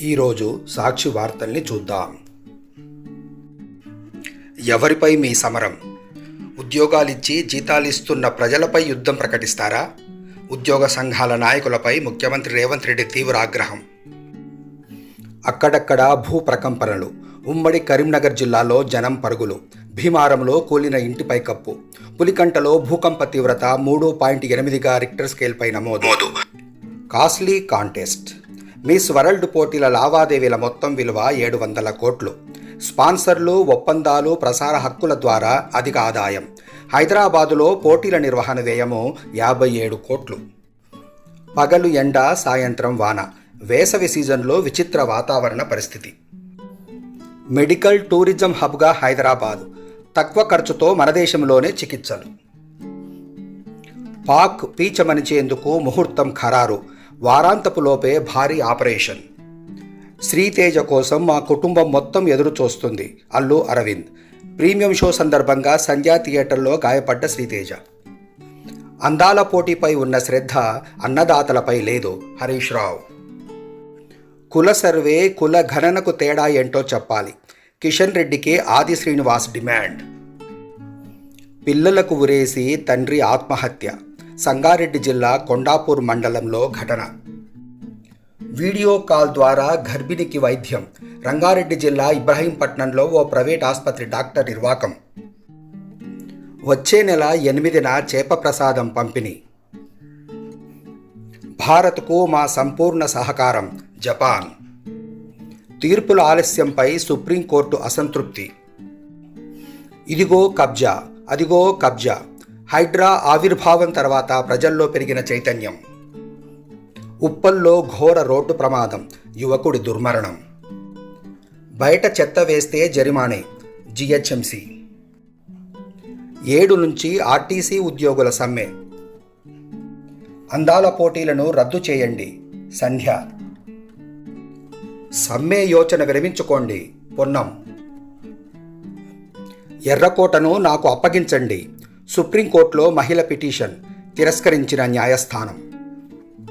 ఈరోజు సాక్షి వార్తల్ని చూద్దాం. ఎవరిపై మీ సమరం? ఉద్యోగాలిచ్చి జీతాలిస్తున్న ప్రజలపై యుద్ధం ప్రకటిస్తారా? ఉద్యోగ సంఘాల నాయకులపై ముఖ్యమంత్రి రేవంత్ రెడ్డి తీవ్ర ఆగ్రహం. అక్కడక్కడ భూ ప్రకంపనలు. ఉమ్మడి కరీంనగర్ జిల్లాలో జనం పరుగులు. భీమారంలో కూలిన ఇంటిపై కప్పు. పులికంటలో భూకంప తీవ్రత మూడు పాయింట్ ఎనిమిదిగా రిక్టర్ స్కేల్పై నమోదు. Costly contest. మిస్ వరల్డ్ పోటీల లావాదేవీల మొత్తం విలువ ఏడు వందల కోట్లు. స్పాన్సర్లు ఒప్పందాలు ప్రసార హక్కుల ద్వారా అధిక ఆదాయం. హైదరాబాదులో పోటీల నిర్వహణ వ్యయము యాభై ఏడు కోట్లు. పగలు ఎండ సాయంత్రం వాన. వేసవి సీజన్లో విచిత్ర వాతావరణ పరిస్థితి. మెడికల్ టూరిజం హబ్గా హైదరాబాద్. తక్కువ ఖర్చుతో మన దేశంలోనే చికిత్సలు. పాక్ పీచమనిచేందుకు ముహూర్తం ఖరారు. వారాంతపు లోపే భారీ ఆపరేషన్. శ్రీతేజ కోసం మా కుటుంబం మొత్తం ఎదురు చూస్తుంది అల్లు అరవింద్. ప్రీమియం షో సందర్భంగా సంధ్యా థియేటర్లో గాయపడ్డ శ్రీతేజ. అందాల పోటీపై ఉన్న శ్రద్ధ అన్నదాతలపై లేదు హరీష్ రావు. కుల సర్వే కుల గణనకు తేడా ఏంటో చెప్పాలి. కిషన్ రెడ్డికి ఆది శ్రీనివాస్ డిమాండ్. పిల్లలకు ఉరేసి తండ్రి ఆత్మహత్య. సంగారెడ్డి జిల్లా కొండాపూర్ మండలంలో ఘటన. వీడియో కాల్ ద్వారా గర్భిణికి వైద్యం. రంగారెడ్డి జిల్లా ఇబ్రహీంపట్నంలో ఓ ప్రైవేట్ ఆసుపత్రి డాక్టర్ నిర్వాకం. వచ్చే నెల ఎనిమిదిన చేప ప్రసాదం పంపిణీ. భారత్కు మా సంపూర్ణ సహకారం జపాన్. తీర్పుల ఆలస్యంపై సుప్రీంకోర్టు అసంతృప్తి. ఇదిగో కబ్జా అదిగో కబ్జా. హైడ్రా ఆవిర్భావం తర్వాత ప్రజల్లో పెరిగిన చైతన్యం. ఉప్పల్లో ఘోర రోడ్డు ప్రమాదం యువకుడి దుర్మరణం. బయట చెత్త వేస్తే జరిమానే జిహెచ్ఎంసి. ఏడు నుంచి ఆర్టీసీ ఉద్యోగుల సమ్మె. అందాల పోటీలను రద్దు చేయండి సంధ్య. సమ్మె యోచన విరమించుకోండి పొన్నం. ఎర్రకోటను నాకు అప్పగించండి సుప్రీంకోర్టులో మహిళ పిటిషన్ తిరస్కరించిన న్యాయస్థానం.